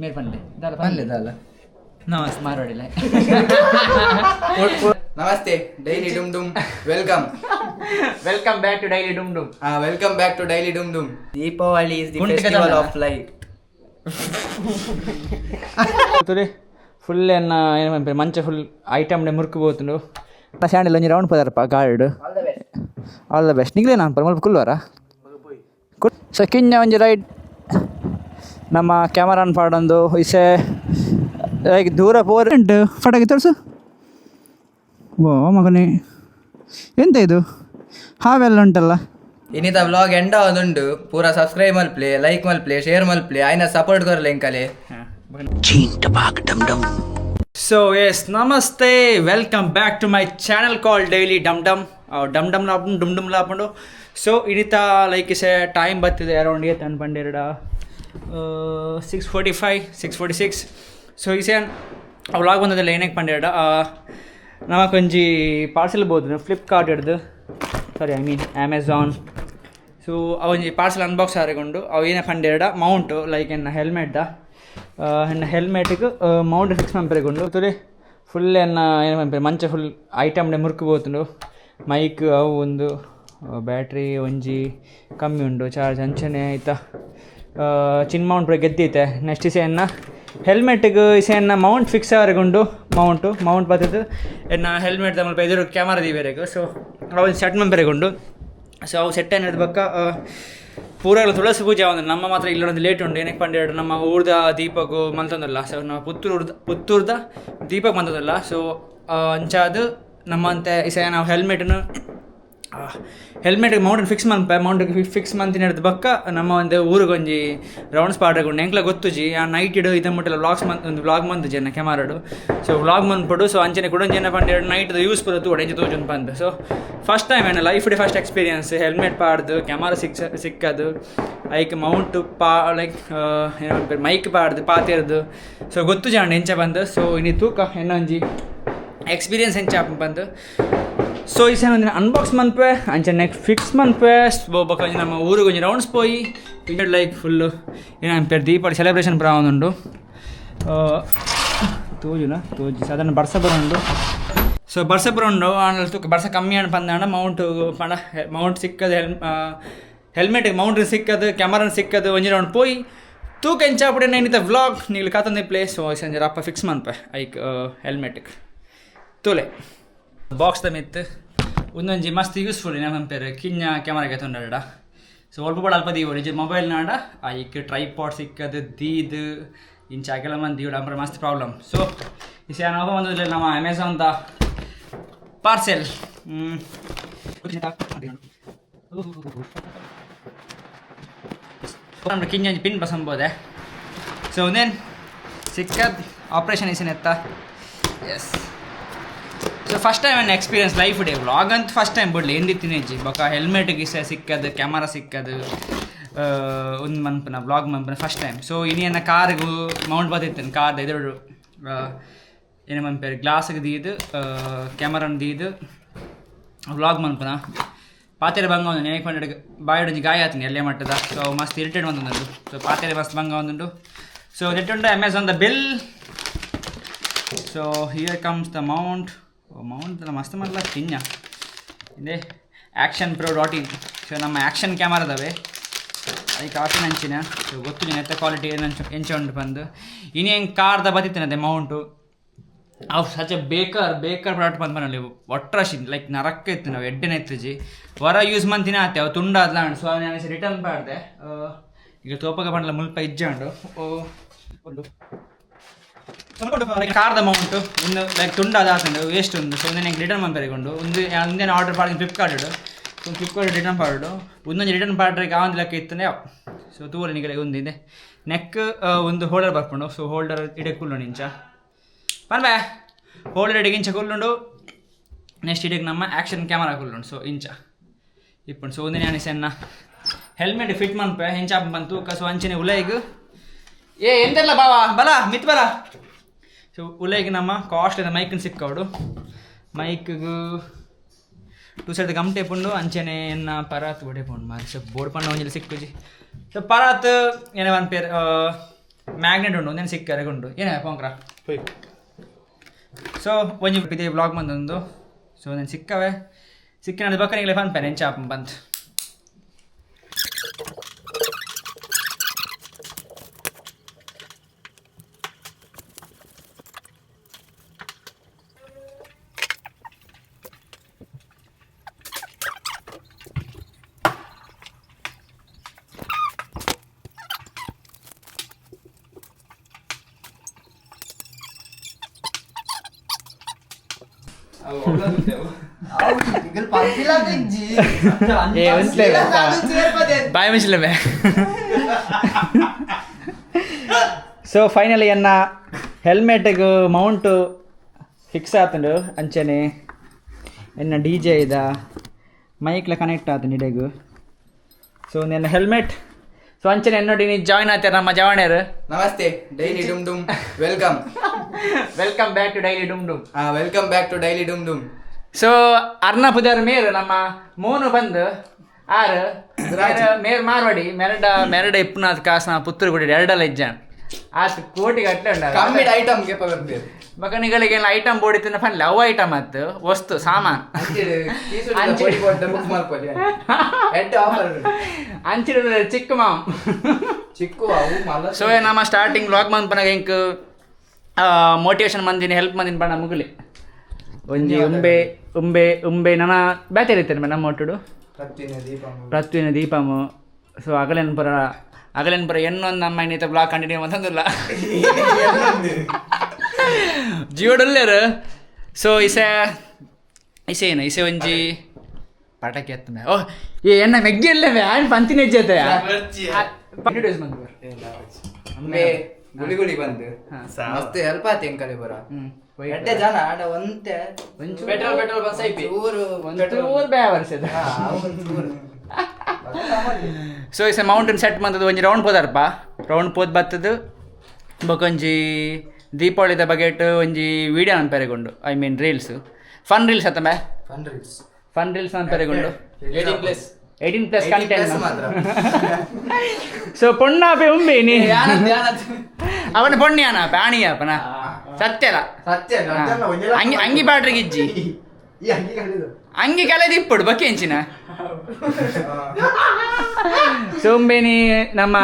मेरे फंडे ದಾಲ ಪಲ್ಲೆ ದಾಲ ನಮಸ್ತೆ. ಮಾರ್ವಾಡಿಲ್ಲ ನಮಸ್ತೆ daily ಡುಮ್ ಡುಮ್ welcome. Welcome back to daily ಡುಮ್ ಡುಮ್. Welcome back to daily ಡುಮ್ ಡುಮ್. Deepavali is the festival of light ತುರಿ ಫುಲ್ ಎನ್ನ ಏನು ಮಂಚ ಫುಲ್ ಐಟಮ್ ಡೆ ಮುರುಕು ಬೋತುಂಡು ನಾ ಸ್ಯಾಂಡಲ್ ಒಂಜಿ ರೌಂಡ್ ಪದಾರ್ಪ ಗಾರ್ಡ್ ಆಲ್ ದ ಬೆಸ್ಟ್ ನಿಗ್ಲೇ ನಾನು ಪರಮಲ್ ಕುಲ್ವಾರ? ಸೊ ಕಿಂಜ ಒಂಜಿ ರೈಟ್ ನಮ್ಮ ಕ್ಯಾಮರಾನ್ ಪಾಡೊಂದು ಇಸೆ ಲೈಕ್ ದೂರ ಪೋರ್? ಉಂಟು ಫಟಾಕಿ ತೋರಿಸು. ಓ ಮಗನೇ. ಎಂತ ಇದು? ಹಾವೆಲ್ಲ ಉಂಟಲ್ಲ. ಇನ್ನಿತ ವ್ಲಾಗ್ ಎಂಡ ಆದುಂಡು ಪೂರ ಸಬ್ಸ್ಕ್ರೈಬ್ ಮಲ್ಪ್ಲೆ ಲೈಕ್ ಮಲ್ಪ್ಲೆ ಶೇರ್ ಮಲ್ಪ್ಲೆ ಆಯ್ನ ಸಪೋರ್ಟ್ ಕೊರ್ಲೆ ಎಂಕಲೆ ಸೊ ಎಸ್ ನಮಸ್ತೆ. Welcome back to my channel call daily ಡಮ್ ಡಮ್ ಡಮ್ ಡಮ್ ಲಾಪುಂಡು ಡುಮ್ ಡುಮ್ ಲಾಪುಂಡು ಸೊ ಇನ್ನಿತ ಲೈಕ್ ಇಸೆ ಟೈಮ್ ಬರ್ತಿದೆ ಅರೌಂಡ್ಗೆ ತಂದು ಅನ್ಪಂಡಿರಡ six forty five six forty six so ಈ ಸೇನ್ ವ್ಲಾಗ್ ಬಂದದಲ್ಲ ಏನಕ್ಕೆ ಪಂಡೇಡ ನಮ್ಮ ಕೊಂಚಿ ಪಾರ್ಸಲ್ ಬೋದು ಫ್ಲಿಪ್ಕಾರ್ಟ್ ಹಿಡ್ದು sorry I mean Amazon so parcel parcel unbox ಆರಿಗೊಂಡು, ಅವು ಏನೇ ಪಂಡೇಡ ಮೌಂಟು ಲೈಕ್ ಎನ್ನ ಹೆಲ್ಮೆಟ್ಟ ಎನ್ನ ಹೆಲ್ಮೆಟಿಗೆ ಮೌಂಟ್ ಫಿಕ್ಸ್ ಮಂಪೆರೆಗೊಂಡು ತುರಿ ಫುಲ್ ಎನ್ನ ಏನು ಮಂಪೆ ಮಂಚ ಫುಲ್ ಐಟಮ್ ಡೇ ಮುರುಕು ಬೋತುಂಡು. ಮೈಕ್ ಅವು ಒಂದು ಬ್ಯಾಟ್ರಿ ಒಂಜಿ ಕಮ್ಮಿ ಉಂಡು ಚಾರ್ಜ್ ಅಂಚನೆ ಆಯ್ತಾ. ಚಿನ್ ಮೌಂಟ್ ಪೂರ ಗೆದ್ದೈತೆ ನೆಕ್ಸ್ಟ್ ಇಸೆಯನ್ನು, ಹೆಲ್ಮೆಟ್ಗೆ ಇಸೆಯನ್ನು ಮೌಂಟ್ ಫಿಕ್ಸ್ ಆರೆಗೊಂಡು ಮೌಂಟು. ಮೌಂಟ್ ಬರ್ತೈತೆ ಇನ್ನು ಹೆಲ್ಮೆಟ್ ತಮ್ಮ ಎದುರು ಕ್ಯಾಮರಾ ದೀಬೇರೆಗು ಸೊ ಅವನ್ ಸೆಟ್ ಮಂಪೆರೆಗೊಂಡು ಸೊ ಅವು ಸೆಟ್ ಏನು ಪೂರ ತುಳಸಿ ಪೂಜೆ ಒಂದು. ನಮ್ಮ ಮಾತ್ರ ಇಲ್ಲೊಂದು ಲೇಟ್ ಉಂಟು. ಏನಕ್ಕೆ ಪಂಡೆರಡು ನಮ್ಮ ಊರ್ದ ದೀಪಕ್ ಮಂತಂದಲ್ಲ. ಸೊ ನಮ್ಮ ಪುತ್ತೂರ್ದ ಪುತ್ತೂರ್ದ ದೀಪಕ್ ಮಂತದಲ್ಲ. ಸೊ ಅಂಚಾದು ನಮ್ಮಂತೆ ಇಸ ನಾವು ಹೆಲ್ಮೆಟನ್ನು ಹೆಲ್ಮೆಟ್ಗೆ ಮೌಂಟ್ ಫಿಕ್ಸ್ ಮಂತ್ ಮೌಂಟ್ ಫಿಕ್ಸ್ ಮಂತಿನ ಹಿಡಿದು ಬಕ್ಕ ನಮ್ಮ ಒಂದು ರೌಂಡ್ ಸ್ಪಾಟ್ ಆಗೊಂಡು ಎಂಕ್ಲ ಗೊತ್ತುಜಿ ಆ ನೈಟ್ ಇಡು ಇದ ಮುಟ್ಟಲ್ಲ ವ್ಲಾಗ್ಸ್ ಮಂತ್ ಒಂದು ವ್ಲಾಗ್ ಮಂತ್ ಜನ ಕ್ಯಾಮರಾಡು ಸೊ ವ್ಲಾಗ್ ಮಂದ್ಪಡು ಸೊ ಅಂಚನೆ ಕೂಡ. ಜನ ಪಂಡ ನೈಟ್ ಯೂಸ್ ಬರೋದು ಒಡೆಂಜಿ ತೋಜನ್ ಬಂದು ಸೊ ಫಸ್ಟ್ ಟೈಮ್ ಏನು ಲೈಫ್ ಡಿ ಫಸ್ಟ್ ಎಕ್ಸ್ಪೀರಿಯನ್ಸ್ ಹೆಲ್ಮೆಟ್ ಪಾಡ್ದು ಕ್ಯಾಮರಾ ಸಿಕ್ ಸಿಕ್ಕದು. ಐಕ್ ಮೌಂಟ್ ಪಾ ಲೈಕ್ ಏನು ಮೈಕ್ ಪಾಡ್ದು ಪಾತಿರ್ದು ಸೊ ಗೊತ್ತು ಜಾಣ ಎಂಚ ಬಂದು ಸೊ ಇನಿ ತೂಕ ಎನ್ನೊಂಜಿ ಎಕ್ಸ್ಪೀರಿಯನ್ಸ್ ಎಂಚ ಬಂದು ಸೊ ಈ ಸಲ ಒಂದಿನ ಅನ್ಬಾಕ್ಸ್ ಮನ್ಪೆ, ಅಂಚೆ ನೆಕ್ಸ್ಟ್ ಫಿಕ್ಸ್ ಮನ್ಪೆ. ಬೊಕ್ಕ ನಮ್ಮ ಊರಿಗೆ ಒಂಜಿ ರೌಂಡ್ಸ್ ಪೋಯಿ. ಪಿರಿಯಡ್ ಲೈಕ್ ಫುಲ್ಲು ಏನ ಪೇರ್ ದೀಪಾವಳಿ ಸೆಲೆಬ್ರೇಷನ್ ಪುರ ಉಂಡು ತೋಜುನ, ತೋಜಿ. ಸಾಧಾರಣ ಬರ್ಸ ಬರೋಂಡು ಸೊ ಬರ್ಸ ಬರೋಂಡು ತೂಕ ಬರ್ಸ ಕಮ್ಮಿ ಅಣ್ಣ ಪಂದಾಂಡ ಮೌಂಟ್ ಪಂಡ ಮೌಂಟ್ ಸಿಕ್ಕದು ಹೆಲ್ ಹೆಲ್ಮೆಟ್ ಮೌಂಟ್ ಸಿಕ್ಕದು ಕ್ಯಾಮರಾ ಸಿಕ್ಕದು ಒಂಜಿ ರೌಂಡ್ ಪೋಯಿ. ತೂಕ ಎಂಚಾಪುಡೆ ನೈನಿತ ವ್ಲಾಗ್ ನೀಗ್ಲು ಕಾತಂದೆ ಪ್ಲೇಸ್ ಸಂಜೆ ಅಪ್ಪ ಫಿಕ್ಸ್ ಮನ್ಪೆ, ಐಕ್ ಹೆಲ್ಮೆಟಿಗೆ ತೋಲೆ. ಬಾಕ್ಸ್ ದ ಮಿತ್ ಉಂದೊಂಜಿ ಮಸ್ತ್ ಯೂಸ್ಫುಲ್ ನಮ್ಮ ಪೇರು? ಕಿಂಜ ಕ್ಯಾಮರಾಗೆ ತೊಂಡಡ ಸೊ ಒಲ್ಪ ಬಡ ಅಲ್ಪ ದೀವಡಿ ಜಿ ಮೊಬೈಲ್ ನಾಡ. ಐಕ್ ಟ್ರೈಪಾಡ್ ಸಿಕ್ಕದು, ದೀದ್ ಇಂಚ ಕೆಲ ಮಂದಿ ಇವ್ಡು ಅಂಬರ ಮಸ್ತ್ ಪ್ರಾಬ್ಲಮ್ ಸೊ ಇಸ ನಾವು ಒಂದು ನಮ್ಮ ಅಮೆಝಾನ್ದ ಪಾರ್ಸೆಲ್ ಕಿಂಜಿ ಪಿನ್ ಬಸಂಬೋದೆ. ಸೊ ಒಂದೇನು ಸಿಕ್ಕದ್ ಆಪರೇಷನ್ ಇಸಿನ ಎತ್ತ ಎಸ್ ಫಸ್ಟ್ ಟೈಮ್ ನನ್ನ ಎಕ್ಸ್ಪೀರಿಯನ್ಸ್ ಲೈಫ್ ಡೇ ವ್ಲಾಗ್ ಅಂತ ಫಸ್ಟ್ ಟೈಮ್ ಬಿಡ್ಲಿ. ಎಂದಿತ್ತೀನಿ ಅಜ್ಜಿ ಬೊಕ್ಕ ಹೆಲ್ಮೆಟ್ ಗಿಸೆ ಸಿಕ್ಕದು ಕ್ಯಾಮರಾ ಸಿಕ್ಕದು ಒಂದು ಮನ್ಪನ ವ್ಲಾಗ್ ಮನ್ಪನ ಫಸ್ಟ್ ಟೈಮ್ ಸೊ ಕಾರ್ ಕಾರ್ಗೂ ಮೌಂಟ್ ಬಂದಿತ್ತೇನೆ ಕಾರ್ ಎದುರು ಏನು ಮನ್ಪೇರು ಗ್ಲಾಸ್ಗೆ ದೀದು ಕ್ಯಾಮರಾನ ದೀದು ವ್ಲಾಗ್ ಮನ್ಪನ ಪಾತೆರೆ ಬಂಗ ಒಂದು ನೆನಪು ಪಂಡ ಬಾಯೊಂಜಿ ಗಾಯ ಆತೀನಿ, ಎಲ್ಲೇ ಮಟ್ಟದ? ಸೊ ಮಸ್ತ್ ಇರಿಟೇಟ್ ಬಂದು ಸೊ ಪಾತೆರೆ ಮಸ್ತ್ ಬಂಗ ಒಂದುಂಡು ಸೊ ನೆಟ್ಟುಂಡು Amazon the bill so here comes the mount mount ಮಸ್ತ್ ಮಾಡಲ್ಲ ಚಿನ್ನ. ಇದೆ action pro dot in so ನಮ್ಮ ಆ್ಯಕ್ಷನ್ ಕ್ಯಾಮರಾ ಅದಾವೆ ಅದಕ್ಕೆ ಆಫಿನ ಹಂಚಿನ ಸೊ ಗೊತ್ತು ನೀನು ಎತ್ತ ಕ್ವಾಲಿಟಿ ಏನು ಹೆಂಚ ಉಂಟು ಬಂದು. ಇನ್ನೇನು ಹೆಂಗೆ ಕಾರ್ದ ಅದೇ ಮೌಂಟು ಅವು ಸಚ ಬೇಕರ್ ಬೇಕರ್ ಪ್ರಾಡಕ್ಟ್ ಬಂದು ಬನ್ನಲ್ಲಿ ಒಟ್ರಾಶಿ ಲೈಕ್ ನರಕ್ಕೆ ಇತ್ತು ನಾವು ಎಡ್ಡೆನ ಎತ್ತಜಿ ಹೊರ ಯೂಸ್ ಮಂತಿನ ಆತೆ ಅವು ತುಂಡ ಅದ್ಲ ಸೊ ನಾನು ರಿಟರ್ನ್ ಮಾಡಿದೆ. ಈಗ ತೋಪಗ ಬಂಡಲ ಮುಲ್ಪ ಇಜ್ಜಾಂಡು ಓ, ಒಂದು ಕಾರ್ದ ಅಮೌಂಟ್ ಒಂದು ಲೈಕ್ ತುಂಡಾದ ಆತಂಡು ವೇಸ್ಟ್ ಒಂದು. ಸೊ ಒಂದು ನಂಗೆ ರಿಟರ್ನ್ ಮಾಡ್ಬೇಕೊಂಡು ಒಂದು ಒಂದೇನು ಆರ್ಡರ್ ಮಾಡಿ ಫ್ಲಿಪ್ಕಾರ್ಟ್ ಸೊ ಫ್ಲಿಪ್ಕಾರ್ಟ್ ರಿಟರ್ನ್ ಪಾಡು ಒಂದೊಂದು ರಿಟರ್ನ್ ಪಾಡ್ರಿಗೆ ಆ ಒಂದು ಲೆಕ್ಕ ಇತ್ತಂದ್ರೆ ಸೊ ತೂರ ನಿಗಡೆ ಒಂದಿದೆ. ನೆಕ್ ಒಂದು ಹೋಲ್ಡರ್ ಬರ್ಕೊಂಡು ಸೊ ಹೋಲ್ಡರ್ ಇಡೆ ಕುಲ್ಲು ಇಂಚ ಪನ್ಬೆ. ಹೋಲ್ಡರ್ ಇಡೆಗೆ ಇಂಚ ಕುಲ್ಲುಂಡು ನೆಕ್ಸ್ಟ್ ಇಡೆಗೆ ನಮ್ಮ ಆ್ಯಕ್ಷನ್ ಕ್ಯಾಮರಾ ಕುಲ್ಲುಂಡು ಸೊ ಇಂಚ ಇಪ್ಪುಂಡು. ಸೊ ಒಂದಿನ ಅನಿಸೆನ್ನ ಹೆಲ್ಮೆಟ್ ಫಿಟ್ ಮನ್ಪೆ. ಹೆಂಚ ಬಂತು. ಕಸು ಹಂಚಿನ ಉಲೈಗ್. ಏ, ಎಂತೆಲ್ಲ ಬಾವಾ? ಬಲ, ಮಿತ್ ಬಲ. ಸೊ ಉಲೆಗೆ ನಮ್ಮ ಕಾಸ್ಟ್ಲಿ ಮೈಕನ್ನು ಸಿಕ್ಕವಡು ಮೈಕ್ಗೂ ಟೂ ಸೈಡ್ ಗಮಟೆ ಪುಂಡು ಅಂಚನೆ ಎನ್ನ ಪರಾತ್ ಒಡೆ ಪುಂಡು ಮಾರಿ ಸೊ ಬೋರ್ಡ್ ಪಂಡ ಒಂಜಿ ಸಿಕ್ಕುಜಿ ಸೊ ಪರಾತ್ ಏನೇ ಒಂದು ಪೇರ್ ಮ್ಯಾಗ್ನೆಟ್ ಉಂಡು ಒಂದೇನು ಸಿಕ್ಕರೆ ಉಂಡು ಏನೇ ಪೋಂಕ್ರ? ಸೊ ಒಂಜಿ ಇದೆ ಬ್ಲಾಗ್ ಬಂದೊಂದು ಸೊ ಒಂದೇನು ಸಿಕ್ಕವೆ? ಸಿಕ್ಕಿನ ಬಕ್ಕ ನೀಗಲೇ ಫನ್ ಪೆನ್ ಚಾಪ್ ಬಂತು. ఏ ఉంచలే బాయ్ మిషలే సో ఫైనల్ అన్న ಹೆಲ್ಮೆಟ್ಗೆ ಮೌಂಟು ಫಿಕ್ಸ್ ಆತುಂಡು ಅಂಚನೆ ಎನ್ನ ಡಿ ಜೆ ಇದ ಮೈಕ್ಲ ಕನೆಕ್ಟ್ ಆತು ನಿಡೆಗು ಸೊ ನನ್ನ ಹೆಲ್ಮೆಟ್ ಸೊ ಅಂಚನೆ ಎನ್ನೋಡಿ ನೀ ಜಾಯ್ನ್ ಆಯ್ತಾರ ನಮ್ಮ ಜವಾಣ್ಯರು ನಮಸ್ತೆ daily dum dum welcome welcome back to daily dum dum welcome back to daily dum dum so ಅರ್ನಪುದರ್ ಮೇರ್ ನಮ್ಮ ಮೋನು ಬಂದು ಆರ್ ಮೇರ್- ಮೇರ್ ಮಾರ್ವಾಡಿ ಮೆರಡ ಮೆರಡ ಇಪ್ಪನಾಥ್ ಕಾಸ್ನ ಪುತ್ತೂರು ಗುಡಿ ಎರಡಲ್ಲ ಇಜ್ಜಾನ್ ಆತ್ ಕೋಟಿ ಗಟ್ಟಲೆ ಐಟಮ್ ಮಗನಿಗಳಿಗೆ ಐಟಮ್ ಬೋಡಿತಿನ ಫನ್ ಅವು ಐಟಮ್ ಆತು ವಸ್ತು ಸಾಮಾನ್. ಅಂಚಿಡ ಚಿಕ್ಕ ಮಾಮ್ ಚಿಕ್ಕು ಸೊ ನಮ್ಮ ಸ್ಟಾರ್ಟಿಂಗ್ ಲಾಕ್ ಮಂತ್ ಪನಗ ಇಂಕ್ ಮೋಟಿವೇಶನ್ ಮಂದಿನ ಹೆಲ್ಪ್ ಮಂದಿನ ಬಣ್ಣ ಮುಗಿಲಿ. ಒಂಜಿ ಉಂಬೆ ಉಂಬೆ ಉಂಬೆ ನನ್ನ ಬ್ಯಾಚರ್ ಇರ್ತೇನೆ ನಮ್ಮ ಒಟ್ಟುಡು? ಪ್ರತ್ವಿನ ದೀಪಮು. ಸೊ ಅಗಲೇನ್ ಪುರ ಅಗಲೇನ್ ಪುರ ಎನ್ನೊಂದು ನಮ್ಮ ಇನ್ನಿತ ಬ್ಲಾಗ್ ಕಂಟಿನ್ಯೂ ಅಂತಂದಿಲ್ಲ ಜಿಯೋಡಲ್ಲೇರು? ಸೊ ಇಸೆ ಇಸೆ ಏನು? ಇಸೆ ಒಂಜಿ ಪಟಾಕಿ ಎತ್ತ ಓ ಏ ಎನ್ನ ಮೆಗ್ಗಿ ಅಲ್ಲವೇ ಆಯ್ನ್ ಪಂತಿನ ಹೆಜ್ಜೆತೆ ಗುಳಿ ಗುಳಿ ಬಂದು. ಹಾ. ಮಸ್ತ್ ಹೆಲ್ಪ್ ಆತಿ ಎಂಕಲೆ ಬರ ಹ್ಮ್. ಎಡ್ಡೆ ಜನ ಆಡ ಒಂತೆ. ಒಂಚೂರು- ಪೆಟ್ರೋಲ್ ಪೆಟ್ರೋಲ್ ಬಸ್ ಐಪಿ ಚೂರು ಒಂಚೂರು ಬೇ ವರ್ಷದ. ಸೊ ಇಸ ಮೌಂಟೇನ್ ಸೆಟ್ ಬಂದದ್ದು ಒಂಜಿ ರೌಂಡ್ ಪೋದಾರಪ್ಪ ರೌಂಡ್ ಪೋದ್ ಬತ್ತದು ಬೊಕೊಂಜಿ ದೀಪಾವಳಿದ ಬಗೆಟ್ ಒಂಜಿ video ಅನ್ಪೆರೆಗೊಂಡು I mean reels fun reels ಅತ್ತ ಮೇ ಫನ್ ರೀಲ್ಸ್ ಫನ್ ರೀಲ್ಸ್ ಅನ್ಪೆರೆಗೊಂಡು 18 plus. Eighteen plus 18 plus content ಮಾತ್ರ. ಸೊ ಪೊಣ್ಣಾಪೆ ಉಂಬೆ ನೀ? ಅವನ ಪೊಣ್ಯಾನ ಪ್ರಾಣಿಯಾಪನ ಸತ್ಯಲ ಸತ್ಯ ಅಂಗಿ ಅಂಗಿ ಬಾಡ್ರಿ ಗಿಜ್ಜಿ. ಅಂಗಿ ಕಲಿದು. ಅಂಗಿ ಕಲೆದು ಇಪ್ಪಡು ಬಕ್ಕೆ ಹೆಂಚಿನ. ಸೋಂಬೇನಿ ನಮ್ಮ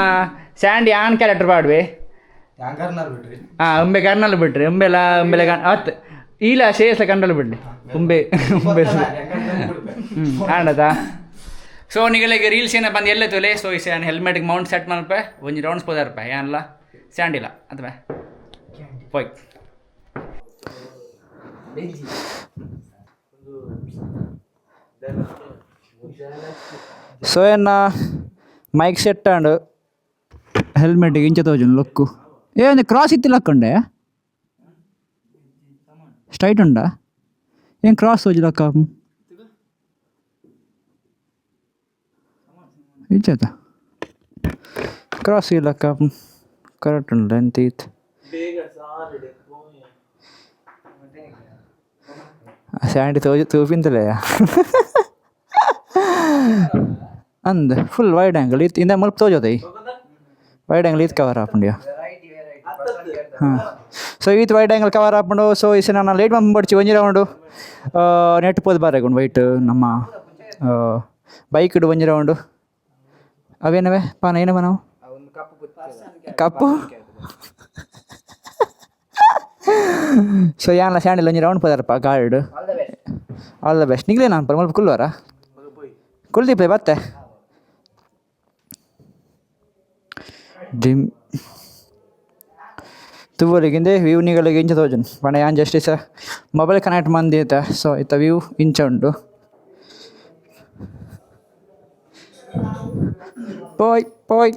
ಸ್ಯಾಂಡಿ ಆನ್ ಕ್ಯಾರೆಕ್ಟರ್ ಪಾಡ್ವೆ? ಬಿಡ್ರಿ. ಹಾ ಉಂಬೆ ಕರ್ನಲ್ ಬಿಟ್ರಿ ಉಂಬೆಲ ಉಂಬೆಲ ಅತ್ ಅವತ್ತು ಈಲ ಶೇಷ ಕಂಡಲ್ ಬಿಡ್ಲಿ. ಉಂಬೆ ಉಂಬೆ ಹ್ಞೂ ಆಂಡದ ಸೊ ನಿಗಳಿಗೆ ರೀಲ್ಸ್ ಏನ ಬಂದು ಎಲ್ಲ ತೊಲೆ? ಸೊ ಆನ್ ಹೆಲ್ಮೆಟ್ ಹೆಲ್ಮೆಟ್ಗೆ ಮೌಂಟ್ ಸೆಟ್ ಮಾಡಪ್ಪ ಒಂಜಿ ರೌಂಡ್ಸ್ ಪೋದಾರಪ್ಪ ಏನಲ್ಲ ಸ್ಯಾಂಡಿಲ್ಲ ಅಥವಾ ಸೊ ಏನ ಮೈಕ್ ಸೆಟ್ ಅಂಡ್ ಹೆಲ್ಮೆಟ್ ಇಂಚ ತೋಜನ್ ಲೊಕ್ಕು ಏ ಒಂದು ಕ್ರಾಸ್ ಇತ್ತಿಲ್ಲ ಹಾಕೊಂಡೆ ಸ್ಟ್ರೈಟ್ ಉಂಡಾ ಏನು ಕ್ರಾಸ್ ತೋಜಿ ಲಕ್ಕ ಇಜ್ಜದ ಕ್ರಾಸ್ ಇಲ್ಲಕ್ಕ ಕರೆಕ್ಟ್ ಉಂಡು ಲೆಂತ್ ಇತ್ತು. ಸ್ಯಾಂಡಿ ತೋಜು ತೂಪಿಂತಲೇ ಅಂದ್ ಫುಲ್ ವೈಡ್ ಆ್ಯಂಗಲ್ ಇತ್ತು ಇಂದ ಮುಲ್ಪ ತೋಜೋದೈ? ವೈಡ್ ಆ್ಯಂಗಲ್ ಇದು ಕವರ್ ಹಾಕೊಂಡು ಸೊ ಈತ್ ವೈಡ್ ಆ್ಯಂಗಲ್ ಕವರ್ ಹಾಕೊಂಡು ಸೊ ಇಸ್ ನಾನು ಲೇಟ್ ಬಡ್ಚಿ ಒಂಜಿ ರೌಂಡು ನೆಟ್ ಪೋದು ಬಾರಾಗೊಂಡು ವೈಟ್ ನಮ್ಮ ಬೈಕ್ ಇಡು ಒಂಜಿ ರೌಂಡು ಅವೇನವೆ? ಪಾನ, ಏನವ ನಾವು? ಕಪ್ಪು? ಸೊ ಯಾನ್ಲ ಸ್ಯಾಂಡಲ್ ಒಂಜಿ ರೌಂಡ್ ಪದಾರ್ಪ ಗಾರ್ಡ್ ಆಲ್ ದ ಬೆಸ್ಟ್ ನಿಗ್ಲೇ ನಾನು ಪರಮಲ್ ಕುಲ್ವಾರ ಕುಲ್ದೀಪ್ಲೆ ಬತ್ತೆ ಡ್ರಿಮ್ ತುವಲಿಗಿಂದೆ ವ್ಯೂ ನಿಗಳಿಗೆ ಇಂಚ ತೋಜನ್ ಪಣ ಯಾನ್ ಜಸ್ಟ್ ಇಸ ಮೊಬೈಲ್ ಕನೆಕ್ಟ್ ಮಂದಿ ಐತೆ ಸೊ ಇತ್ತ ವ್ಯೂ ಇಂಚ ಉಂಡು ಪೋಯ್ ಪೋಯ್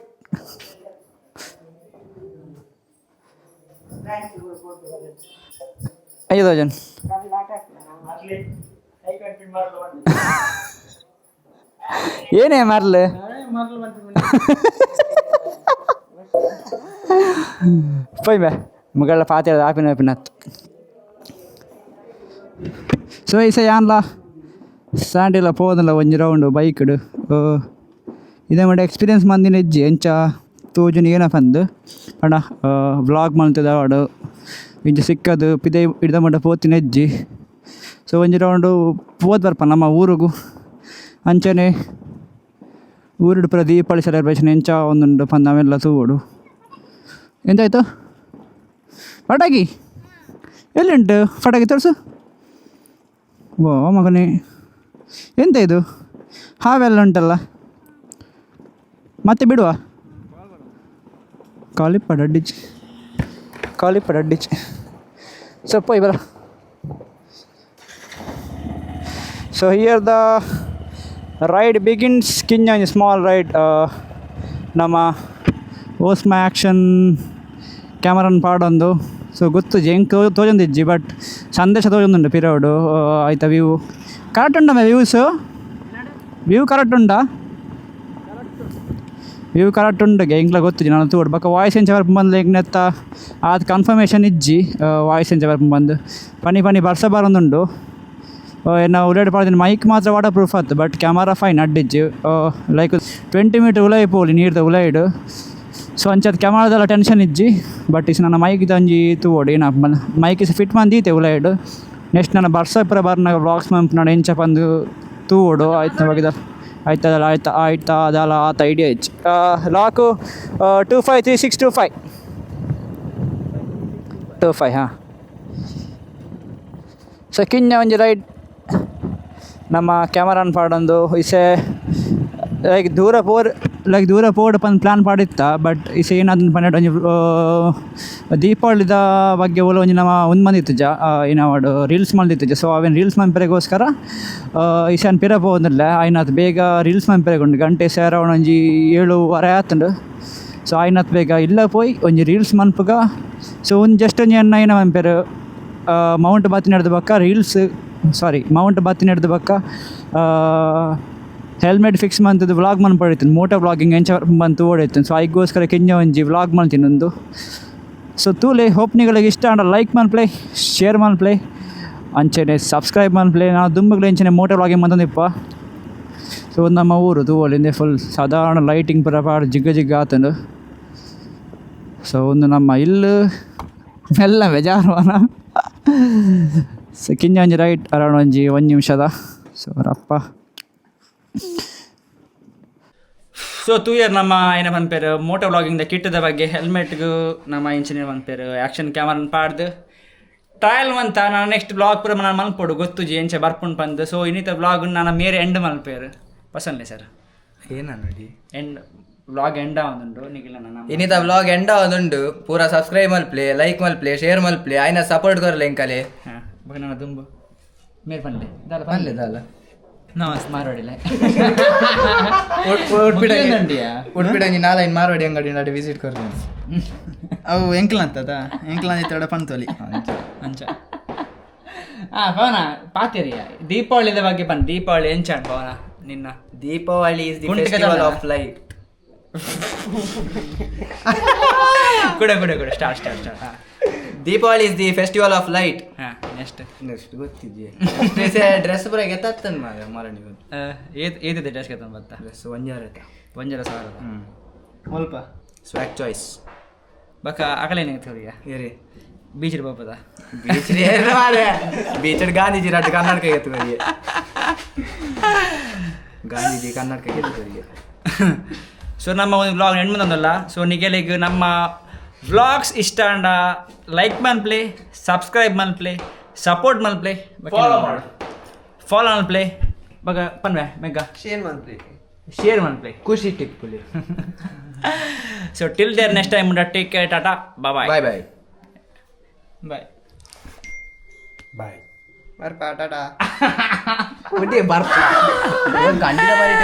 ಐದು ತೌಸಂಡ್ ಏನೇ ಮರ್ಲ? ಪೊಯ್ ಬೇ, ಮಗಳ ಪಾತ್ರ ಆಪಿನ ಆಪಿನ ಸೊ ಈ ಏನಲ್ಲ ಸ್ಟ್ಯಾಂಡಿಲ್ಲ ಪೋದಲ್ಲ, ಒಂಜಿ ರೌಂಡು ಬೈಕ್ಡು ಇದೇ ಮಾಡಿ ಎಕ್ಸ್ಪೀರಿಯನ್ಸ್ ಮಂದಿನ ಇಜ್ಜಿ, ಎಂಚ ತೋಜುನ ಏನಪ್ಪ ಅಂದು ಅಣ್ಣ ವ್ಲಾಗ್ ಮಾಡ್ತಿದ್ದಾವಡು ಇಂಚ ಸಿಕ್ಕದು ಪಿದೆ ಹಿಡ್ದ ಮಂಡ ಪೋತಿನ ಹೆಜ್ಜಿ. ಸೊ ಒಂಜಿ ರೌಂಡು ಪೋದ್ ಬರ್ಪ ನಮ್ಮ ಊರಿಗೂ. ಅಂಚನೆ ಊರಿಡು ಪ್ರ ದೀಪಾವಳಿ ಸೆಲೆಬ್ರೇಷನ್ ಎಂಚ ಒಂದುಂಡು ಪಂದ್ ತೂಡು ಎಂತಾಯ್ತು ಪಟಾಕಿ? ಎಲ್ಲಿಂಟು? ಪಟಾಕಿ ತೋರಿಸು. ಓ, ಮಗನೇ. ಎಂತ ಇದು ಹಾವೆಲ್ಲ ಉಂಟಲ್ಲ. ಮತ್ತೆ ಬಿಡುವ? ಕಾಲಿಪಡ ಡಿಚ್ ಕಾಲಿಪಡ ಡಿಚ್ ಸೊ ಬರ. So here the ride begins ಕಿಂಜ small ride ನಮ್ಮ ಓಸ್ಮ ಆ್ಯಕ್ಷನ್ ಕ್ಯಾಮರನ್ ಪಾಡೊಂದು. ಸೊ ಗೊತ್ತು ಹೆಂಗೆ ತೋ ತೋಜೊಂದಿಜ್ಜಿ ಬಟ್ ಸಂದೇಶ ತೋಜೊಂದುಂಡು ಪಿರಿಯಡು ಆಯ್ತಾ ವ್ಯೂ ಕರೆಕ್ಟ್ ಉಂಡ ವ್ಯೂಸು ವ್ಯೂ ಕರೆಕ್ಟ್ ಉಂಡಾ ವ್ಯೂ ಕರೆಕ್ಟ್ ಉಂಡು ಎಂಕ್ಲ ಗೊತ್ತಿಜ್ಜಿ ನಾನು ತೋಡ್ ಬಕ್ಕ ವಾಯ್ಸ್ ಎಂಚ ಬರ್ಪ ಬಂದು ಈಗ ನೆತ್ತ ಅದು ಕನ್ಫರ್ಮೇಷನ್ ಇಜ್ಜಿ ವಾಯ್ಸ್ ಎಂಚ ಬರ್ಪ ಬಂದು. ಪನಿ ಪನಿ ಬರ್ಸ ಬರೊಂದುಂಡು. ನಾವು ಉಲ್ಲೇಟ್ ಪಾಡ್ದಿನ ಮೈಕ್ ಮಾತ್ರ ವಾಟರ್ ಪ್ರೂಫ್ ಆಯ್ತು ಬಟ್ ಕ್ಯಾಮರಾ ಫೈನ್ ಅಡ್ಡಿಜ್ಜಿ ಲೈಕ್ ಟ್ವೆಂಟಿ ಮೀಟರ್ ಉಲೈ ಪೋಲಿ, ನೀರ್ದ ಉಲೈಡು. ಸೊ ಅಂಚದ ಕ್ಯಾಮರಾದೆಲ್ಲ ಟೆನ್ಷನ್ ಇಜ್ಜಿ ಬಟ್ ಇಸ್ ನನ್ನ ಮೈಕ್ ಒಂಜಿ ಓಡಿ ಏನಪ್ಪ ಮೈಕ್ ಇಸ್ ಫಿಟ್ ಮಂದೀತೆ ಉಲೈಡು. ನೆಕ್ಸ್ಟ್ ನನ್ನ ಬರ್ಸ ಪುರ ಬರ್ನ ಬ್ಲಾಕ್ಸ್ ಮಂಪ್ ನಾನು ಎಂಚ ಬಂದು ಓಡು ಆಯ್ತು ಬಗ್ಗೆ ಆಯ್ತದಲ್ಲ, ಆಯ್ತಾ ಆಯ್ತಾ, ಅದಲ್ಲ, ಆತ ಐಡಿಯಾ ಹೆಚ್ ಲಾಕು two five three six two five two five ಹಾಂ. ಸೊ ಕಿನ್ನ ಒಂಜಿ ರೈಟ್ ನಮ್ಮ ಕ್ಯಾಮರಾನ್ ಪಾಡೊಂದು, ಇಸೆ ಲೈಕ್ ದೂರ ಪೋರ್ ಲೈಕ್ ದೂರ ಪೋಡ್ ಪಂದ್ ಪ್ಲಾನ್ ಪಾಡಿತ್ತ ಬಟ್ ಇಸ ಏನಾದ್ರು ಪನ್ನೆಡ್ ಒಂಜಿ ದೀಪಾವಳಿದ ಬಗ್ಗೆ ಒಲ ಒಂಜಿ ನಮ್ಮ ಒಂದು ಮಂದಿ ಜ ಏನಾವಡು ರೀಲ್ಸ್ ಮಂದಿತ್ತುಜ ಸೊ ಅವೇನು ರೀಲ್ಸ್ ಮಂಪರೆಗೋಸ್ಕರ ಇಸನ್ ಪಿರ ಪೋದಿಲ್ಲ ಆಯ್ನತ್ ಬೇಗ ರೀಲ್ಸ್ ಮಂಪರೆಗೊಂಡು, ಗಂಟೆ ಸೇರ ಒಂಜಿ ಏಳುವರೆ ಆತುಂಡು. ಸೊ ಆಯ್ನತ್ ಬೇಗ ಇಲ್ಲ ಪೋಯ್, ಒಂಜಿ ರೀಲ್ಸ್ ಮನ್ಪುಗ ಸೊ ಒಂದು ಜಸ್ಟ್ ಒಂಜಿ ಅನ್ನ ಏನ ಮಂಪೆರು ಮೌಂಟ್ ಬಾತಿ ನಡೆದ ಬಕ್ಕ ರೀಲ್ಸ್ ಸಾರಿ ಮೌಂಟ್ ಬಾತಿ ನಡೆದ ಬಕ್ಕ ಹೆಲ್ಮೆಟ್ ಫಿಕ್ಸ್ ಮಂತದ್ದು ವ್ಲಾಗ್ ಮನ್ ಪಡಿತೀನಿ. ಮೋಟೋ ವ್ಲಾಗಿಂಗ್ ಎಂಚ ಬಂತು ಓಡೈತೀನಿ ಸೊ ಐಗೋಸ್ಕರ ಕೆಂಜ ಒಂಜಿ ವ್ಲಾಗ್ ಮಾಡ್ತೀನಿ ಒಂದು. ಸೊ ತೂಲೆ ಹೋಪ್ನಿಗಳಿಗೆ ಇಷ್ಟ ಅಂಡ ಲೈಕ್ ಮನ್ ಪ್ಲೇ ಶೇರ್ ಮನ್ ಪ್ಲೇ ಅಂಚೆನೆ ಸಬ್ಸ್ಕ್ರೈಬ್ ಮನ್ ಪ್ಲೇ ನಾವು ದುಂಬಗಳು ಎಂಚನೆ ಮೋಟೋ ವ್ಲಾಗಿಂಗ್ ಬಂದಿಪ್ಪ ಸೊ ನಮ್ಮ ಊರು ತೂವಲಿಂದೆ ಫುಲ್ ಸಾಧಾರಣ ಲೈಟಿಂಗ್ ಪುರ ಪಾಡು ಜಿಗ್ಗ ಜಿಗ್ಗ ಆತಂಡು ಸೊ ಒಂದು ನಮ್ಮ ಇಲ್ಲು ಎಲ್ಲ ಬೇಜಾರುವನ. ಸೊ ಕಿಂಜ ಒಂಜಿ ರೈಟ್ ಅರೌಂಡ್ ಒಂಜಿ ಒಂದು ನಿಮಿಷದ. ಸೊ ರಪ್ಪ. ಸೊ ತೂ ಇಯರ್ ನಮ್ಮ ಏನ ಪನ್ಪೇರು ಮೋಟೋ ವ್ಲಾಗಿಂಗ್ದ ಕಿಟ್ಟದ ಬಗ್ಗೆ ಹೆಲ್ಮೆಟ್ಗೂ ನಮ್ಮ ಇಂಜಿನಿಯರ್ ಪನ್ಪೇರು ಆ್ಯಕ್ಷನ್ ಕ್ಯಾಮರನ್ ಪಾಡ್ದು ಟ್ರಯಲ್ ಮಂತ ನಾನು ನೆಕ್ಸ್ಟ್ ಬ್ಲಾಗ್ ಪೂರ ನಾನು ಮಲ್ಪೊಡು ಗೊತ್ತು ಜಿ ಎಂಚ ಬರ್ಪುಂಡು ಬಂದು ಸೊ ಇನ್ನಿತ ಬ್ಲಾಗ್ ನಾನು ಮೇರೆ ಎಂಡ್ ಮಲ್ಪೇರು ಪಸಂದ್ಲೆ ಸರ್ ಏನ ನೋಡಿ ಎಂಡ್ ಬ್ಲಾಗ್ ಎಂಡ್ ಆವೊಂದುಂಡು ನಿಖಿಲ ನನ್ನ ಇನ್ನಿತ ವ್ಲಾಗ್ ಎಂಡ ಆವೊಂದುಂಡು ಪೂರ ಸಬ್ಸ್ಕ್ರೈಬ್ ಮಲ್ಪ್ಲೆ ಲೈಕ್ ಮಲ್ಪ್ಲೆ ಶೇರ್ ಮಲ್ಪ್ಲೆ ಆಯ್ನ ಸಪೋರ್ಟ್ ಕೊರ್ಲೆ ಎಂಕಲೆ ಹಾಂ ನನ್ನ ದುಂಬು ಮೇರೆ ಪನ್ಲೆ ದಾಲ ಪನ್ಲೆ ದಾಲ ನಮಸ್ತೆ ಮಾರೋಡಿಲ್ಲ ಉಡ್ಪಿಡಂಗಿ ನಾಲೈನ್ ಮಾರ್ವಾಡಿ ಅಂಗಡಿ ನಾಡಿ ವಿಸಿಟ್ ಕೊರ್ಲೆ ಅವು ಎಂಕ್ಲ ಅಂತದ? ಎಂಕ್ಲ ಇತ್ತಡ ಪಂತೋಲಿ ಅಂಚ. ಹಾ ಪವನ ಪಾತಿರಿಯ ದೀಪಾವಳಿದ ಬಗ್ಗೆ ಬಂದ್ ದೀಪಾವಳಿ ಎಂಚ ಪವನ ನಿನ್ನ. Deepavali is the festival. Of light ಕುಡ ಕುಡ ಕುಡ. ಸ್ಟಾರ್ಟ್ ಸ್ಟಾರ್ಟ್ ಸ್ಟಾರ್ಟ್ ಹಾಂ. Deepavali is the festival of light ಹಾಂ ನೆಕ್ಸ್ಟ್ ನೆಕ್ಸ್ಟ್ ಗೊತ್ತಿದ್ಯೆ? ಡ್ರೆಸ್ ಪೂರ ಗೆತ್ತತ್ತನ್ ಮಾರ ಮಾರಣಿ ಏತ್ ಏತಿದೆ ಡ್ರೆಸ್ ಕೆತ್ತನ್ ಬತ್ತ ಡ್ರೆಸ್ ಒಂಜಾರ ಒಂಜಾರ ಸಾವಿರ ಹ್ಮ್. ಸ್ವಲ್ಪ. ಸ್ವ್ಯಾಕ್ ಚಾಯ್ಸ್ ಬಕ್ಕ ಅಕಲೇನೆ ತೋರಿಯ ಏರಿ ಬೀಚ್ ಬಾಪದ ಬೀಚ್ ಬೀಚ್ ಗಾಂಧೀಜಿ ರಟ್ಟು ಕರ್ನಾಟಕ ಎತ್ತು ಬರಿಗೆ ಗಾಂಧೀಜಿ ಕರ್ನಾಟಕ ಎತ್ತು ಬರಿಗೆ ಸೊ ನಮ್ಮ ಒಂದು ಬ್ಲಾಗ್ ಹೆಣ್ಮಂದಲ್ಲ ಸೊ ನಿಗೆಲಿಗೆ ನಮ್ಮ ವ್ಲಾಗ್ಸ್ ಇಷ್ಟ ಅಂಡ ಲೈಕ್ ಮನ್ಪ್ಲೇ ಸಬ್ಸ್ಕ್ರೈಬ್ ಮನ್ಪ್ಲೇ ಸಪೋರ್ಟ್ ಮನ್ ಫಾಲೋ ಮಾಡು. ಫಾಲೋ ಮನ್ಪ್ಲೇ ಬಗ ಪನ್ವೆ ಮೆಗ್ಗ ಶೇರ್ ಮಂತ್ರಿ ಶೇರ್ ಮನ್ ಖುಷಿ ಖುಷಿ ಟಿಪ್ಪುಲಿ so till there next time ಉಂಡ take care Tata bye bye bye bye bye ಬರ್ಪಾ ಟಾಟಾ ಬರ್ಪ ಗಂಡಿನ ಬಾರಿ